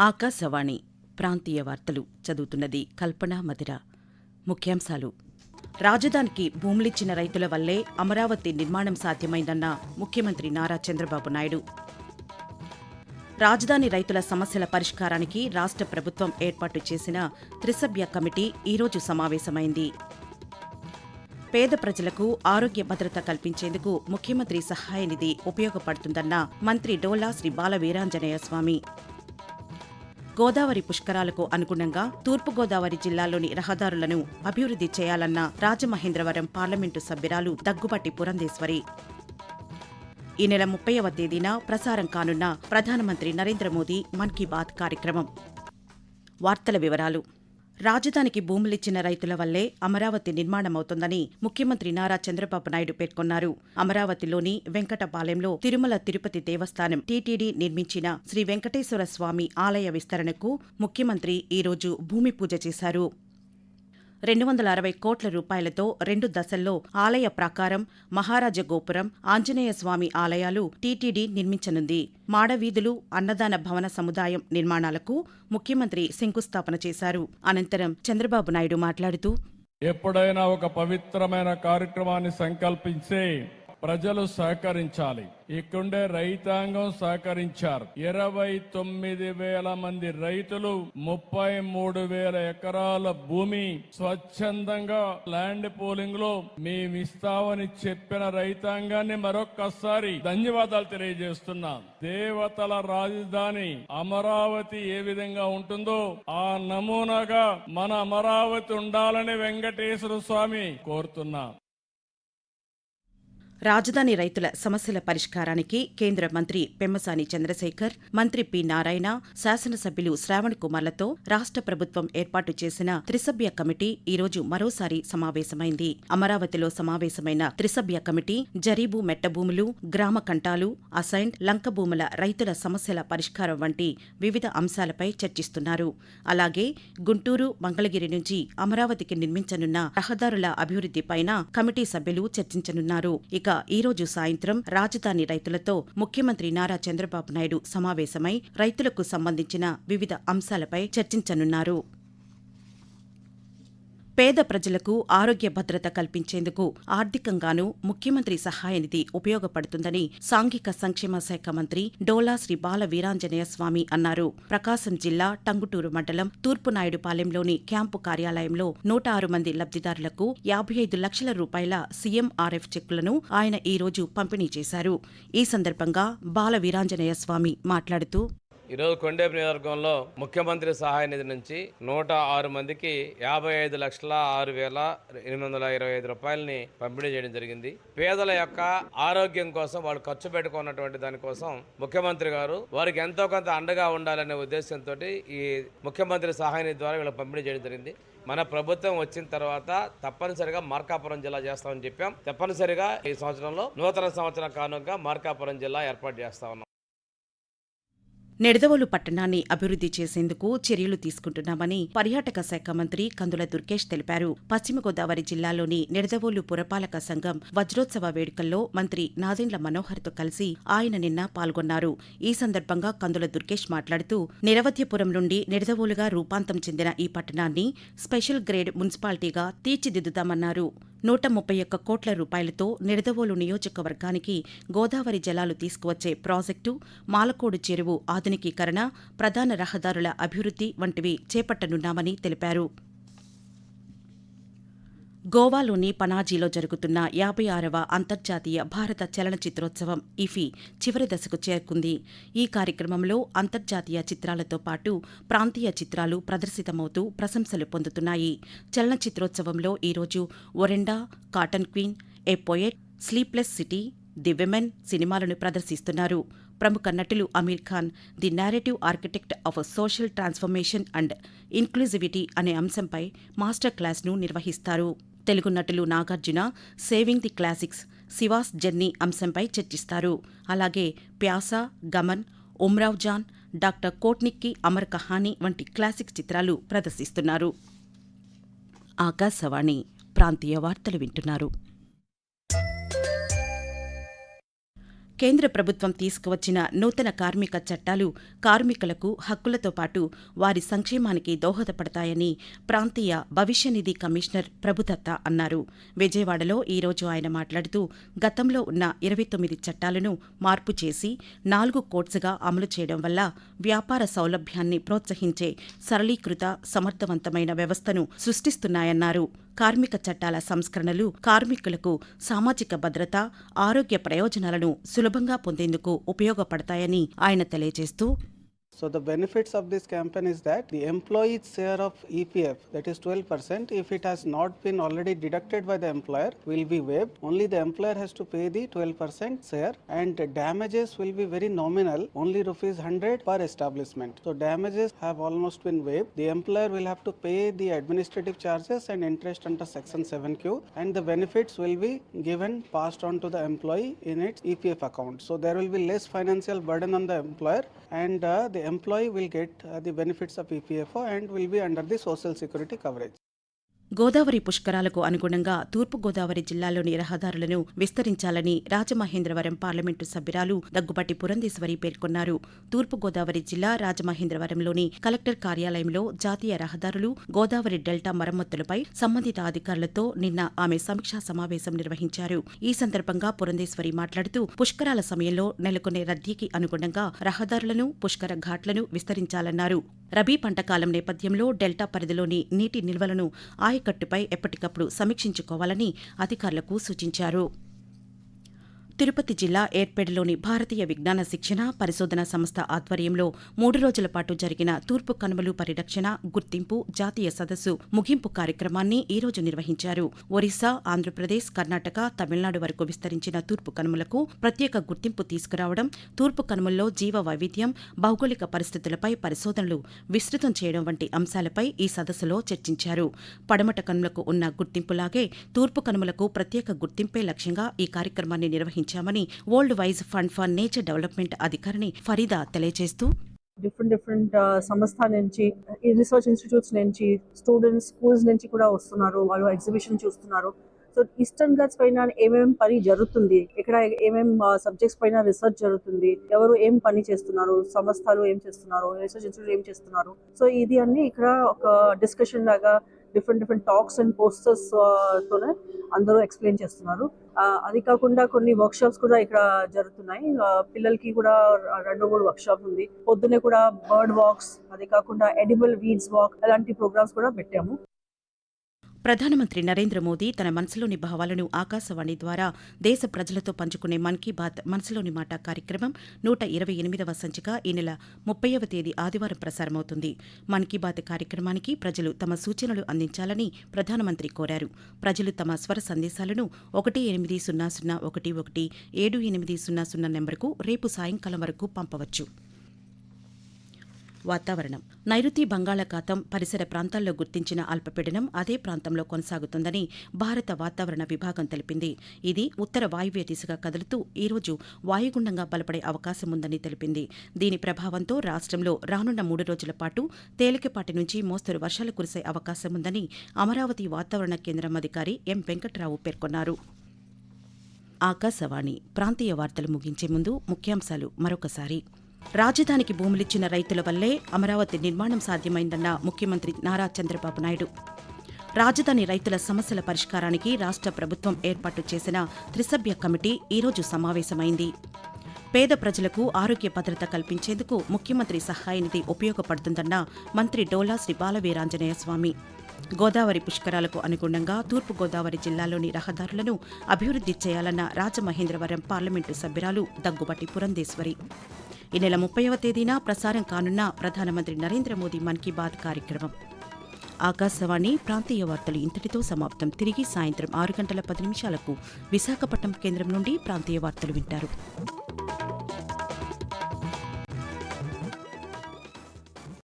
ఆకాశవాణి ప్రాంతీయ వార్తలు చదువుతున్నది కల్పన మధిర. ముఖ్యాంశాలు. రాజధానికి భూములిచ్చిన రైతుల వల్లే అమరావతి నిర్మాణం సాధ్యమైందన్న ముఖ్యమంత్రి నారా చంద్రబాబు నాయుడు. రాజధాని రైతుల సమస్యల పరిష్కారానికి రాష్ట్ర ప్రభుత్వం ఏర్పాటు చేసిన త్రిసభ్య కమిటీ ఈరోజు సమావేశమైంది. పేద ప్రజలకు ఆరోగ్య భద్రత కల్పించేందుకు ముఖ్యమంత్రి సహాయ నిధి ఉపయోగపడుతుందన్న మంత్రి డోలా శ్రీ బాల వీరాంజనేయ స్వామి. గోదావరి పుష్కరాలకు అనుగుణంగా తూర్పుగోదావరి జిల్లాలోని రహదారులను అభివృద్ధి చేయాలన్న రాజమహేంద్రవరం పార్లమెంటు సభ్యురాలు దగ్గుబాటి పురంధేశ్వరి. ఈ నెల ముప్పైవ తేదీన ప్రసారం కానున్న ప్రధానమంత్రి నరేంద్ర మోదీ మన్ కీ బాత్ కార్యక్రమం. వార్తల వివరాలు. రాజధానికి భూములిచ్చిన రైతుల వల్లే అమరావతి నిర్మాణమవుతోందని ముఖ్యమంత్రి నారా చంద్రబాబు నాయుడు పేర్కొన్నారు. అమరావతిలోని వెంకటపాలెంలో తిరుమల తిరుపతి దేవస్థానం టీటీడీ నిర్మించిన శ్రీ వెంకటేశ్వర స్వామి ఆలయ విస్తరణకు ముఖ్యమంత్రి ఈరోజు భూమి పూజ చేశారు. రెండు వందల అరవై కోట్ల రూపాయలతో రెండు దశల్లో ఆలయ ప్రాకారం మహారాజ గోపురం ఆంజనేయ స్వామి ఆలయాలు టీటీడీ నిర్మించనుంది. మాడవీధులు అన్నదాన భవన సముదాయం నిర్మాణాలకు ముఖ్యమంత్రి శంకుస్థాపన చేశారు. అనంతరం చంద్రబాబు నాయుడు మాట్లాడుతూ ఎప్పుడైనా ఒక పవిత్రమైన కార్యక్రమాన్ని సంకల్పించి ప్రజలు సహకరించాలి. ఇక్కడే రైతాంగం సహకరించారు. ఇరవై తొమ్మిది వేల మంది రైతులు ముప్పై మూడు వేల ఎకరాల భూమి స్వచ్ఛందంగా ల్యాండ్ పోలింగ్లో మేమిస్తామని చెప్పిన రైతాంగాన్ని మరొక్కసారి ధన్యవాదాలు తెలియజేస్తున్నాం. దేవతల రాజధాని అమరావతి ఏ విధంగా ఉంటుందో ఆ నమూనాగా మన అమరావతి ఉండాలని వెంకటేశ్వర స్వామి కోరుతున్నా. రాజధాని రైతుల సమస్యల పరిష్కారానికి కేంద్ర మంత్రి పెమ్మసాని చంద్రశేఖర్ మంత్రి పి నారాయణ శాసనసభ్యులు శ్రావణ్ కుమార్లతో రాష్ట్ర ప్రభుత్వం ఏర్పాటు చేసిన త్రిసభ్య కమిటీ ఈరోజు మరోసారి సమావేశమైంది. అమరావతిలో సమావేశమైన త్రిసభ్య కమిటీ జరీబు మెట్టభూములు గ్రామ కంటాలు అసైన్డ్ లంక భూముల రైతుల సమస్యల పరిష్కారం వంటి వివిధ అంశాలపై చర్చిస్తున్నారు. అలాగే గుంటూరు మంగళగిరి నుంచి అమరావతికి నిర్మించనున్న రహదారుల అభివృద్ధిపైన కమిటీ సభ్యులు చర్చించనున్నారు. ఇక ఈ రోజు సాయంత్రం రాజధాని రైతులతో ముఖ్యమంత్రి నారా చంద్రబాబు నాయుడు సమావేశమై రైతులకు సంబంధించిన వివిధ అంశాలపై చర్చించనున్నారు. పేద ప్రజలకు ఆరోగ్య భద్రత కల్పించేందుకు ఆర్థికంగానూ ముఖ్యమంత్రి సహాయ నిధి ఉపయోగపడుతుందని సాంఘిక సంక్షేమ శాఖ మంత్రి డోలా శ్రీ బాల వీరాంజనేయ స్వామి అన్నారు. ప్రకాశం జిల్లా టంగుటూరు మండలం తూర్పునాయుడుపాలెంలోని క్యాంపు కార్యాలయంలో నూట ఆరు మంది లబ్దిదారులకు యాభై ఐదు లక్షల రూపాయల సీఎంఆర్ఎఫ్ చెక్కులను ఆయన ఈ రోజు పంపిణీ చేశారు. ఈ సందర్భంగా బాల వీరాంజనేయ స్వామి మాట్లాడుతూ ఈరోజు కొండేపు నియోజకవర్గంలో ముఖ్యమంత్రి సహాయ నిధి నుంచి నూట ఆరు మందికి యాభై ఐదు లక్షల ఆరు వేల ఎనిమిది వందల ఇరవై ఐదు రూపాయలని పంపిణీ చేయడం జరిగింది. పేదల యొక్క ఆరోగ్యం కోసం వాళ్ళు ఖర్చు పెట్టుకున్నటువంటి దానికోసం ముఖ్యమంత్రి గారు వారికి ఎంతో కొంత అండగా ఉండాలనే ఉద్దేశంతో ఈ ముఖ్యమంత్రి సహాయ నిధి ద్వారా వీళ్ళకి పంపిణీ చేయడం జరిగింది. మన ప్రభుత్వం వచ్చిన తర్వాత తప్పనిసరిగా మార్కాపురం జిల్లా చేస్తామని చెప్పాం. తప్పనిసరిగా ఈ సంవత్సరంలో నూతన సంవత్సరం కానుక మార్కాపురం జిల్లా ఏర్పాటు చేస్తా ఉన్నాం. నిడదవోలు పట్టణాన్ని అభివృద్ధి చేసేందుకు చర్యలు తీసుకుంటున్నామని పర్యాటక శాఖ మంత్రి కందుల దుర్గేష్ తెలిపారు. పశ్చిమ గోదావరి జిల్లాలోని నిడదవోలు పురపాలక సంఘం వజ్రోత్సవ వేడుకల్లో మంత్రి నాదెండ్ల మనోహర్తో కలిసి ఆయన నిన్న పాల్గొన్నారు. ఈ సందర్భంగా కందుల దుర్గేష్ మాట్లాడుతూ నిరవధ్యపురం నుండి నిడదవోలుగా రూపాంతం చెందిన ఈ పట్టణాన్ని స్పెషల్ గ్రేడ్ మున్సిపాలిటీగా తీర్చిదిద్దుతామన్నారు. నూట ముప్పై ఒక్క కోట్ల రూపాయలతో నిడదవోలు నియోజకవర్గానికి గోదావరి జలాలు తీసుకువచ్చే ప్రాజెక్టు మాలకోడు చెరువు ఆధునికీకరణ ప్రధాన రహదారుల అభివృద్ధి వంటివి చేపట్టనున్నామని తెలిపారు. గోవాలోని పనాజీలో జరుగుతున్న యాభై ఆరవ అంతర్జాతీయ భారత చలనచిత్రోత్సవం ఇఫీ చివరి దశకు చేరుకుంది. ఈ కార్యక్రమంలో అంతర్జాతీయ చిత్రాలతో పాటు ప్రాంతీయ చిత్రాలు ప్రదర్శితమవుతూ ప్రశంసలు పొందుతున్నాయి. చలనచిత్రోత్సవంలో ఈరోజు ఒరెండా cotton queen a poet sleepless city the women సినిమాలను ప్రదర్శిస్తున్నారు. ప్రముఖ నటులు Aamir Khan the narrative architect of social transformation and inclusivity అనే అంశంపై మాస్టర్ క్లాస్ను నిర్వహిస్తారు. తెలుగు నటులు Nagarjuna saving the classics Shiva's journey అంశంపై చర్చిస్తారు. అలాగే ప్యాస గమన్ ఉమ్రావ్ జాన్ డాక్టర్ కోట్నిక్కి అమర్ కహానీ వంటి క్లాసిక్ చిత్రాలు ప్రదర్శిస్తున్నారు. ఆకాశవాణి ప్రాంతీయ వార్తలు వింటున్నారు. కేంద్ర ప్రభుత్వం తీసుకువచ్చిన నూతన కార్మిక చట్టాలు కార్మికులకు హక్కులతో పాటు వారి సంక్షేమానికి దోహదపడతాయని ప్రాంతీయ భవిష్య నిధి కమిషనర్ ప్రభుదత్త అన్నారు. విజయవాడలో ఈ రోజు ఆయన మాట్లాడుతూ గతంలో ఉన్న ఇరవై తొమ్మిది చట్టాలను మార్పు చేసి నాలుగు కోట్స్గా అమలు చేయడం వల్ల వ్యాపార సౌలభ్యాన్ని ప్రోత్సహించే సరళీకృత సమర్థవంతమైన వ్యవస్థను సృష్టిస్తున్నాయన్నారు. కార్మిక చట్టాల సంస్కరణలు కార్మికులకు సామాజిక భద్రత ఆరోగ్య ప్రయోజనాలను సులభంగా పొందేందుకు ఉపయోగపడతాయని ఆయన తెలియజేస్తూ So the benefits of this campaign is that the employee's share of EPF, that is 12%, if it has not been already deducted by the employer, will be waived. Only the employer has to pay the 12% share and damages will be very nominal, only rupees 100 per establishment. So damages have almost been waived. The employer will have to pay the administrative charges and interest under section 7Q and the benefits will be given passed on to the employee in its EPF account. So there will be less financial burden on the employer and uh, the employee will get uh, the benefits of EPFO and will be under the social security coverage. Godavari పుష్కరాలకు అనుగుణంగా తూర్పుగోదావరి జిల్లాలోని రహదారులను విస్తరించాలని Rajamahendravaram parliament సభ్యురాలు దగ్గుబాటి పురంధేశ్వరి పేర్కొన్నారు. తూర్పుగోదావరి జిల్లా రాజమహేంద్రవరంలోని collector కార్యాలయంలో జాతీయ రహదారులు గోదావరి డెల్టా మరమ్మతులపై సంబంధిత అధికారులతో నిన్న ఆమె సమీక్షా సమావేశం నిర్వహించారు. ఈ సందర్భంగా పురంధేశ్వరి మాట్లాడుతూ పుష్కరాల సమయంలో నెలకొనే రద్దీకి అనుగుణంగా రహదారులను పుష్కర ఘాట్లను విస్తరించాలన్నారు. రబీ పంటకాలం నేపథ్యంలో డెల్టా పరిధిలోని నీటి నిల్వలను కట్టుపై ఎప్పటికప్పుడు సమీక్షించుకోవాలని అధికారులకు సూచించారు. తిరుపతి జిల్లా ఏర్పేడలోని భారతీయ విజ్ఞాన శిక్షణ పరిశోధన సంస్థ ఆధ్వర్యంలో మూడు రోజుల పాటు జరిగిన తూర్పు కనుమలు పరిరక్షణ గుర్తింపు జాతీయ సదస్సు ముగింపు కార్యక్రమాన్ని ఈ రోజు నిర్వహించారు. ఒరిస్సా ఆంధ్రప్రదేశ్ కర్ణాటక తమిళనాడు వరకు విస్తరించిన తూర్పు కనుమలకు ప్రత్యేక గుర్తింపు తీసుకురావడం తూర్పు కనుమల్లో జీవ వైవిధ్యం భౌగోళిక పరిస్థితులపై పరిశోధనలు విస్తృతం చేయడం వంటి అంశాలపై ఈ సదస్సులో చర్చించారు. పడమట కనుమలకు ఉన్న గుర్తింపులాగే తూర్పు కనుమలకు ప్రత్యేక గుర్తింపే లక్ష్యంగా ఈ కార్యక్రమాన్ని నిర్వహించారు. నిర్వహించామని World Wise Fund for Nature development అధికారిని ఫరీదా తెలియజేస్తూ డిఫరెంట్ డిఫరెంట్ uh, సంస్థ నుంచి రీసెర్చ్ ఇన్స్టిట్యూట్స్ నుంచి స్టూడెంట్స్ స్కూల్స్ నుంచి కూడా వస్తున్నారు వాళ్ళు ఎగ్జిబిషన్ చూస్తున్నారు. సో ఈస్టర్న్ ఘాట్స్ పైన ఏమేం పని జరుగుతుంది? ఇక్కడ ఏమేం uh, సబ్జెక్ట్స్ పైన రీసెర్చ్ జరుగుతుంది? ఎవరు ఏం పని చేస్తున్నారు? సంస్థలు ఏం చేస్తున్నారు? రీసెర్చ్ ఇన్స్టిట్యూట్ ఏం చేస్తున్నారు? సో ఇది అన్ని ఇక్కడ ఒక డిస్కషన్ లాగా different different talks and posters తోనే అందరూ ఎక్స్ప్లెయిన్ చేస్తున్నారు. అది కాకుండా కొన్ని వర్క్ షాప్స్ కూడా ఇక్కడ జరుగుతున్నాయి. పిల్లలకి కూడా రెండు మూడు వర్క్ షాప్ ఉంది. పొద్దునే కూడా బర్డ్ వాక్స్ అది కాకుండా ఎడిబుల్ వీడ్స్ వాక్ అలాంటి ప్రోగ్రామ్స్ కూడా పెట్టాము. ప్రధానమంత్రి నరేంద్ర మోదీ తన మనసులోని భావాలను ఆకాశవాణి ద్వారా దేశ ప్రజలతో పంచుకునే మన్ కీ బాత్ మనసులోని మాట కార్యక్రమం నూట ఇరవై ఎనిమిదవ సంచిక ఈ నెల ముప్పైవ తేదీ ఆదివారం ప్రసారమవుతుంది. మన్ కీ బాత్ కార్యక్రమానికి ప్రజలు తమ సూచనలు అందించాలని ప్రధానమంత్రి కోరారు. ప్రజలు తమ స్వర సందేశాలను ఒకటి ఎనిమిది సున్నా సున్నా ఒకటి ఒకటి ఏడు ఎనిమిది సున్నా సున్నా నెంబర్కు రేపు సాయంకాలం వరకు పంపవచ్చు. వాతావరణం. నైరుతి బంగాళాఖాతం పరిసర ప్రాంతాల్లో గుర్తించిన అల్పపీడనం అదే ప్రాంతంలో కొనసాగుతుందని భారత వాతావరణ విభాగం తెలిపింది. ఇది ఉత్తర వాయువ్య దిశగా కదులుతూ ఈరోజు వాయుగుండంగా బలపడే అవకాశం ఉందని తెలిపింది. దీని ప్రభావంతో రాష్ట్రంలో రానున్న మూడు రోజుల పాటు తేలికపాటి నుంచి మోస్తరు వర్షాలు కురిసే అవకాశం ఉందని అమరావతి వాతావరణ కేంద్రం అధికారి ఎం వెంకట్రావు పేర్కొన్నారు. ఆకాశవాణి ప్రాంతీయ వార్తలు ముగించే ముందు ముఖ్యాంశాలు మరొకసారి. రాజధానికి భూములిచ్చిన రైతుల వల్లే అమరావతి నిర్మాణం సాధ్యమైందన్న ముఖ్యమంత్రి నారా చంద్రబాబు నాయుడు. రాజధాని రైతుల సమస్యల పరిష్కారానికి రాష్ట్ర ప్రభుత్వం ఏర్పాటు చేసిన త్రిసభ్య కమిటీ ఈరోజు సమావేశమైంది. పేద ప్రజలకు ఆరోగ్య భద్రత కల్పించేందుకు ముఖ్యమంత్రి సహాయనిధి ఉపయోగపడుతుందన్న మంత్రి డోలా శ్రీ బాలవీరాంజనేయ స్వామి. గోదావరి పుష్కరాలకు అనుగుణంగా తూర్పుగోదావరి జిల్లాలోని రహదారులను అభివృద్ది చేయాలన్న రాజమహేంద్రవరం పార్లమెంటు సభ్యురాలు దగ్గుబట్టి పురంధేశ్వరి. ఈ నెల ముప్పైవ తేదీన ప్రసారం కానున్న ప్రధానమంత్రి నరేంద్ర మోదీ మన్ కీ బాత్ కార్యక్రమం. ఆకాశవాణి ప్రాంతీయ వార్తలు ఇంతటితో సమాప్తం. తిరిగి సాయంత్రం ఆరు గంటల పది నిమిషాలకు విశాఖపట్నం కేంద్రం నుండి ప్రాంతీయ వార్తలు వింటారు.